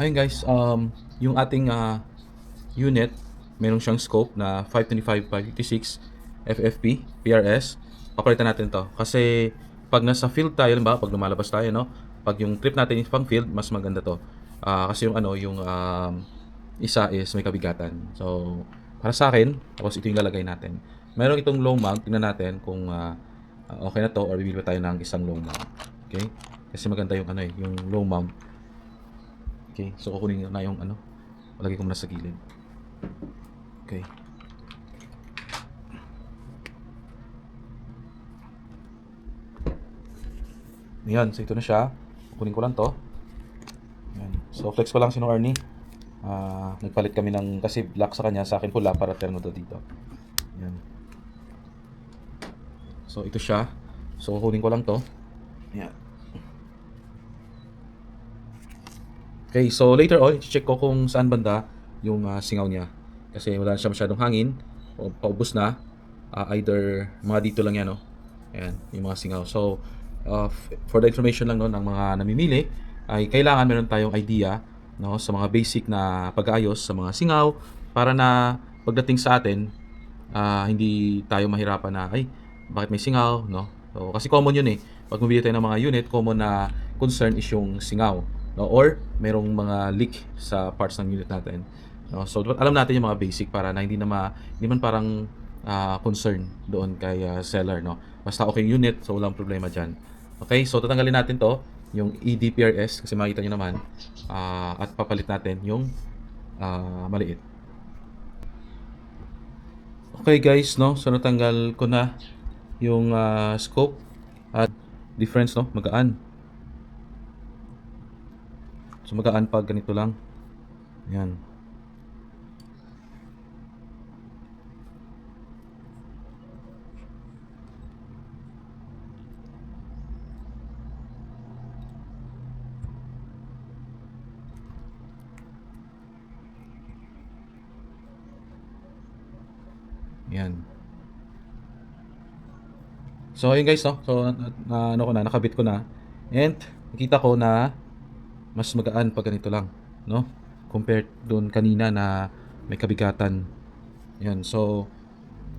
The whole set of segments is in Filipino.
Ayun guys, um, yung ating ah, unit, meron siyang scope na 525 by 56 FFP, PRS. Papalitan natin to. Kasi pag nasa field tayo, ba, pag lumalabas tayo, no? Pag yung trip natin is pang field, mas maganda to. Ah, kasi yung ano, yung um, isa is may kabigatan. So, para sa akin, tapos ito yung lalagay natin. Meron itong low mount, tingnan natin kung ah, okay na to or bibili pa tayo ng isang low mount. Okay? Kasi maganda yung ano eh, yung low mount. Okay, so kukunin na yung ano. Lagay ko muna sa gilid. Okay. Ayan, so ito na siya. Kukunin ko lang to. Ayan. So flex ko lang si no Arnie. Ah, nagpalit kami ng kasi black sa kanya, sa akin pula para terno to dito. Ayan. So ito siya. So kukunin ko lang to. Ayan. Okay, so later on, check ko kung saan banda yung ah, singaw niya. Kasi wala siya masyadong hangin. O, paubos na. Ah, either mga dito lang yan, no? Ayan, yung mga singaw. So, uh, for the information lang no, ng mga namimili, ay kailangan meron tayong idea no, sa mga basic na pag-aayos sa mga singaw para na pagdating sa atin, ah, hindi tayo mahirapan na, ay, bakit may singaw, no? So, kasi common yun eh. Pag mabili tayo ng mga unit, common na concern is yung singaw. No? Or, merong mga leak sa parts ng unit natin. No? So, alam natin yung mga basic para na hindi na ma, hindi man parang ah, concern doon kay ah, seller. No? Basta okay yung unit, so walang problema dyan. Okay, so tatanggalin natin to, yung EDPRS, kasi makita nyo naman, ah, at papalit natin yung ah, maliit. Okay guys, no? So natanggal ko na yung ah, scope at difference, no? Magaan. So magaan pag ganito lang. Yan. Yan. So ayun guys, no? So na, na- ano ko na, nakabit ko na. And nakita ko na mas magaan pag ganito lang, no? Compared doon kanina na may kabigatan. Yan. So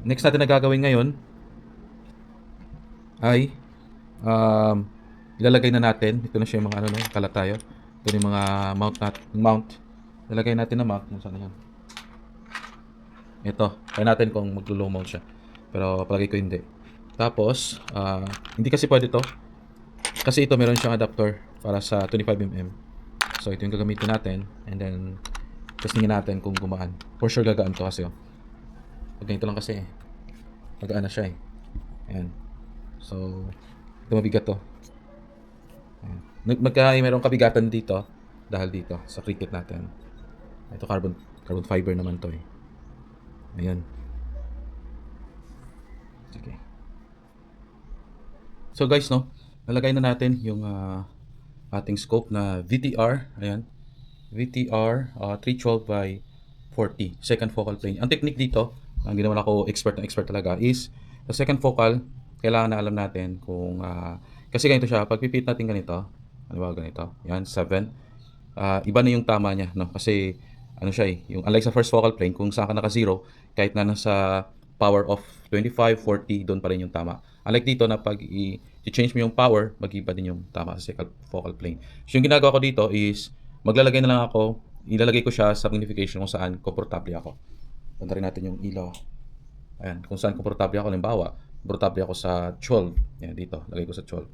next natin na gagawin ngayon ay um, ilalagay na natin. Ito na siya yung mga ano, no? Tayo. Ito yung mga mount nat mount. Ilalagay natin na mount. Saan yan? Ito. Kaya natin kung maglo-low mount siya. Pero palagi ko hindi. Tapos, ah, hindi kasi pwede to. Kasi ito meron siyang adapter para sa 25mm. So ito yung gagamitin natin. And then, testingin natin kung gumaan. For sure gagaan to kasi oh. Pag ganito lang kasi eh. Magaan na siya eh. Ayan. So, ito mabigat to. Ayan. Nag- Magka mayroong kabigatan dito dahil dito sa cricket natin. Ito carbon carbon fiber naman to eh. Ayan. Sige. So guys, no, nalagay na natin yung ah, ating scope na VTR. Ayan. VTR ah, 312 by 40. Second focal plane. Ang technique dito, ang ginawa ako expert na expert talaga, is sa second focal, kailangan na alam natin kung ah, kasi ganito siya, pag pipit natin ganito, ano ba ganito? Yan, 7. Ah, iba na yung tama niya, no? Kasi ano siya eh, yung unlike sa first focal plane, kung saan ka naka-zero, kahit na nasa power of 25, 40, doon pa rin yung tama. Unlike dito na pag i-change mo yung power, mag-iba din yung tama sa focal plane. So yung ginagawa ko dito is, maglalagay na lang ako, ilalagay ko siya sa magnification kung saan komportable ako. Ganda rin natin yung ilaw. Ayan, kung saan komportable ako, halimbawa, komportable ako sa 12. Yan, dito, lagay ko sa 12.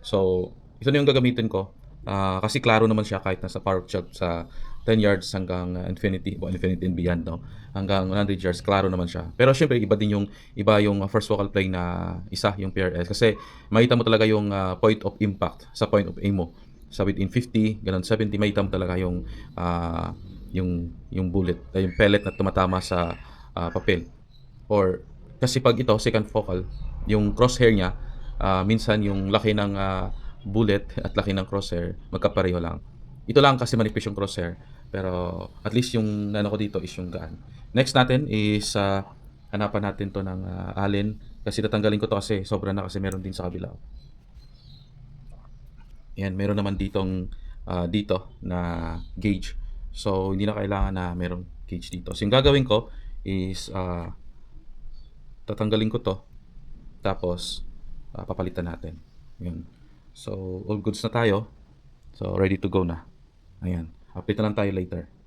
So, ito na yung gagamitin ko. Ah, kasi klaro naman siya kahit nasa power shot sa 10 yards hanggang uh, infinity, o infinity and beyond, no? Hanggang 100 yards, klaro naman siya. Pero syempre, iba din yung, iba yung uh, first focal plane na isa, yung PRS. Kasi makita mo talaga yung uh, point of impact sa point of aim mo. Sa within 50, ganun 70, makita mo talaga yung, ah, yung, yung bullet, eh, yung pellet na tumatama sa ah, papel. Or, kasi pag ito, second focal, yung crosshair niya, ah, minsan yung laki ng ah, bullet at laki ng crosshair, magkapareho lang. Ito lang kasi manipis yung crosshair. Pero at least yung nano ko dito is yung gaan. Next natin is ah, hanapan natin to ng ah, allen. Kasi tatanggalin ko to kasi sobra na kasi meron din sa kabila. Yan, meron naman ditong ah, dito na gauge. So, hindi na kailangan na merong gauge dito. So, yung gagawin ko is ah, tatanggalin ko to tapos ah, papalitan natin. Yun. So, all goods na tayo. So, ready to go na. Ayan. Update na lang tayo later.